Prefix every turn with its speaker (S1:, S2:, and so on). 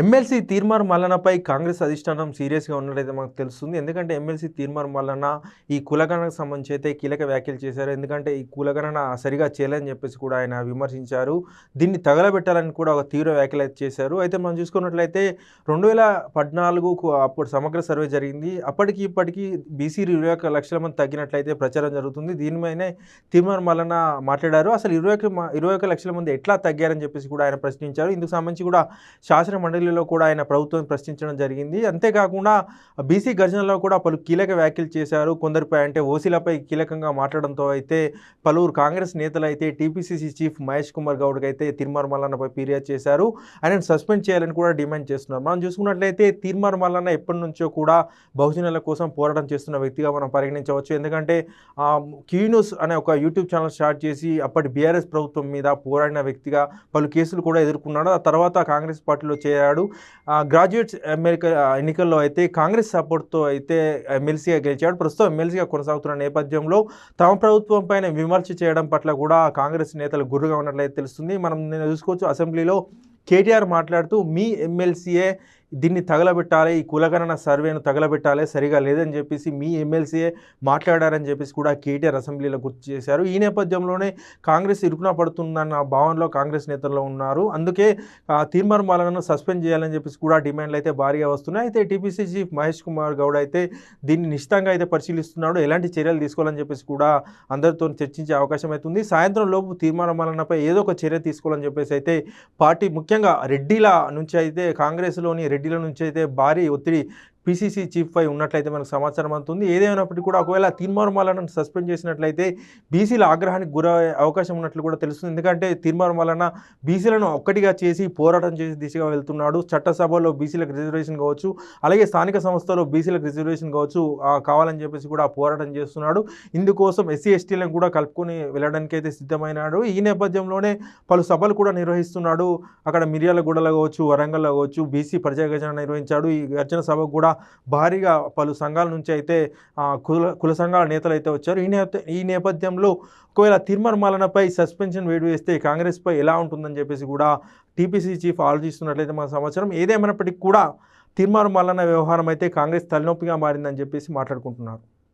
S1: MLC Teenmar మల్లన్నపై Congress అధిష్టానం సీరియస్గా ఉన్నట్లయితే మనకు తెలుస్తుంది. ఎందుకంటే ఎమ్మెల్సీ తీర్మార్ మల్లన్న ఈ కులగణనకు సంబంధించి అయితే కీలక వ్యాఖ్యలు చేశారు. ఎందుకంటే ఈ కులగణన సరిగా చేయలేదని చెప్పేసి కూడా ఆయన విమర్శించారు. దీన్ని తగలబెట్టాలని కూడా ఒక తీవ్ర వ్యాఖ్యలు చేశారు. అయితే మనం చూసుకున్నట్లయితే రెండు వేల పద్నాలుగుకు అప్పుడు సమగ్ర సర్వే జరిగింది. అప్పటికి ఇప్పటికీ బీసీ ఇరవై ఒక లక్షల మంది తగ్గినట్లయితే ప్రచారం జరుగుతుంది. దీనిపైనే తీర్మార్ మల్లన్న మాట్లాడారు. అసలు ఇరవై ఒక ఇరవై ఒక లక్షల మంది ఎట్లా తగ్గారని చెప్పేసి కూడా ఆయన ప్రశ్నించారు. ఇందుకు సంబంధించి కూడా శాసన అసెంబ్లీలో కూడా ఆయన ప్రభుత్వం ప్రశ్నించడం జరిగింది. అంతేకాకుండా బీసీ గర్జనలో కూడా పలు కీలక వ్యాఖ్యలు చేశారు. కొందరిపై అంటే ఓసీలపై కీలకంగా మాట్లాడడంతో అయితే పలువురు కాంగ్రెస్ నేతలు అయితే టీపీసీసీ చీఫ్ మహేష్ కుమార్ గౌడ్కి అయితే తీర్మార్ మల్లన్నపై ఫిర్యాదు చేశారు. ఆయనను సస్పెండ్ చేయాలని కూడా డిమాండ్ చేస్తున్నారు. మనం చూసుకున్నట్లయితే తీర్మార్ మల్లన్న ఎప్పటి నుంచో కూడా బహుజనుల కోసం పోరాటం చేస్తున్న వ్యక్తిగా మనం పరిగణించవచ్చు. ఎందుకంటే ఆ, క్యూ న్యూస్ అనే ఒక యూట్యూబ్ ఛానల్ స్టార్ట్ చేసి అప్పటి బీఆర్ఎస్ ప్రభుత్వం మీద పోరాడిన వ్యక్తిగా పలు కేసులు కూడా ఎదుర్కొన్నాడు. ఆ తర్వాత కాంగ్రెస్ పార్టీలో చేరాడు. గెలిచాడు గ్రాడ్యుయేట్స్ ఎమ్మెల్యే ఎన్నికల్లో అయితే కాంగ్రెస్ సపోర్ట్తో అయితే ఎమ్మెల్సీగా గెలిచాడు. ప్రస్తుతం ఎమ్మెల్సీగా కొనసాగుతున్న నేపథ్యంలో తమ ప్రభుత్వం పైన విమర్శ చేయడం పట్ల కూడా కాంగ్రెస్ నేతలు గుర్రుగా ఉన్నట్లయితే తెలుస్తుంది. మనం నేను చూసుకోవచ్చు అసెంబ్లీలో కేటీఆర్ మాట్లాడుతూ మీ ఎమ్మెల్సీఏ దీన్ని తగలబెట్టాలి ఈ కులగణన సర్వేను తగలబెట్టాలి సరిగా లేదని చెప్పేసి మీ ఎమ్మెల్సీ మాట్లాడారని చెప్పేసి కూడా కేటీఆర్ అసెంబ్లీలో గుర్తు చేశారు. ఈ నేపథ్యంలోనే కాంగ్రెస్ ఇరుకున పడుతుందన్న భావనలో కాంగ్రెస్ నేతలు ఉన్నారు. అందుకే ఆ, తీర్మార్ మాలను సస్పెండ్ చేయాలని చెప్పేసి కూడా డిమాండ్లు అయితే భారీగా వస్తున్నాయి. అయితే టీపీసీ చీఫ్ మహేష్ కుమార్ గౌడ్ అయితే దీన్ని నిశ్చితంగా అయితే పరిశీలిస్తున్నాడు. ఎలాంటి చర్యలు తీసుకోవాలని చెప్పేసి కూడా అందరితో చర్చించే అవకాశం అయితే ఉంది. సాయంత్రం లోపు తీర్మానం మలనపై ఏదో ఒక చర్య తీసుకోవాలని చెప్పేసి అయితే పార్టీ ముఖ్యంగా రెడ్డిల నుంచి అయితే కాంగ్రెస్లోని రెడ్డి రెడ్డిల నుంచి అయితే భారీ ఒత్తిడి పీసీసీ చీఫ్ పై ఉన్నట్లయితే మనకు సమాచారం అందుతుంది. ఏదేమైనప్పటికీ కూడా ఒకవేళ తీర్మానం సస్పెండ్ చేసినట్లయితే బీసీల ఆగ్రహానికి గురయ్యే అవకాశం ఉన్నట్లు కూడా తెలుస్తుంది. ఎందుకంటే తీర్మానం వలన బీసీలను ఒక్కటిగా చేసి పోరాటం చేసే దిశగా వెళ్తున్నాడు. చట్టసభలో బీసీలకు రిజర్వేషన్ కావచ్చు అలాగే స్థానిక సంస్థలో బీసీలకు రిజర్వేషన్ కావచ్చు కావాలని చెప్పేసి కూడా పోరాటం చేస్తున్నాడు. ఇందుకోసం ఎస్సీ ఎస్టీలను కూడా కలుపుకొని వెళ్ళడానికి అయితే సిద్ధమైనాడు. ఈ నేపథ్యంలోనే పలు సభలు కూడా నిర్వహిస్తున్నాడు. అక్కడ మిర్యాలగూడలో కావచ్చు వరంగల్లో కావచ్చు బీసీ ప్రజా గర్జన నిర్వహించాడు. ఈ గర్జన సభకు కూడా భారీగా పలు సంఘాల నుంచి అయితే కుల కుల సంఘాల నేతలు అయితే వచ్చారు. ఈ నేపథ్య ఈ నేపథ్యంలో ఒకవేళ తీర్మానమాలనపై సస్పెన్షన్ వేడి వేస్తే కాంగ్రెస్పై ఎలా ఉంటుందని చెప్పేసి కూడా టీపీసీ చీఫ్ ఆలోచిస్తున్నట్లయితే మన సమాచారం. ఏదేమైనప్పటికీ కూడా తీర్మానం మల్లన్న వ్యవహారం అయితే కాంగ్రెస్ తలనొప్పిగా మారిందని చెప్పేసి మాట్లాడుకుంటున్నారు.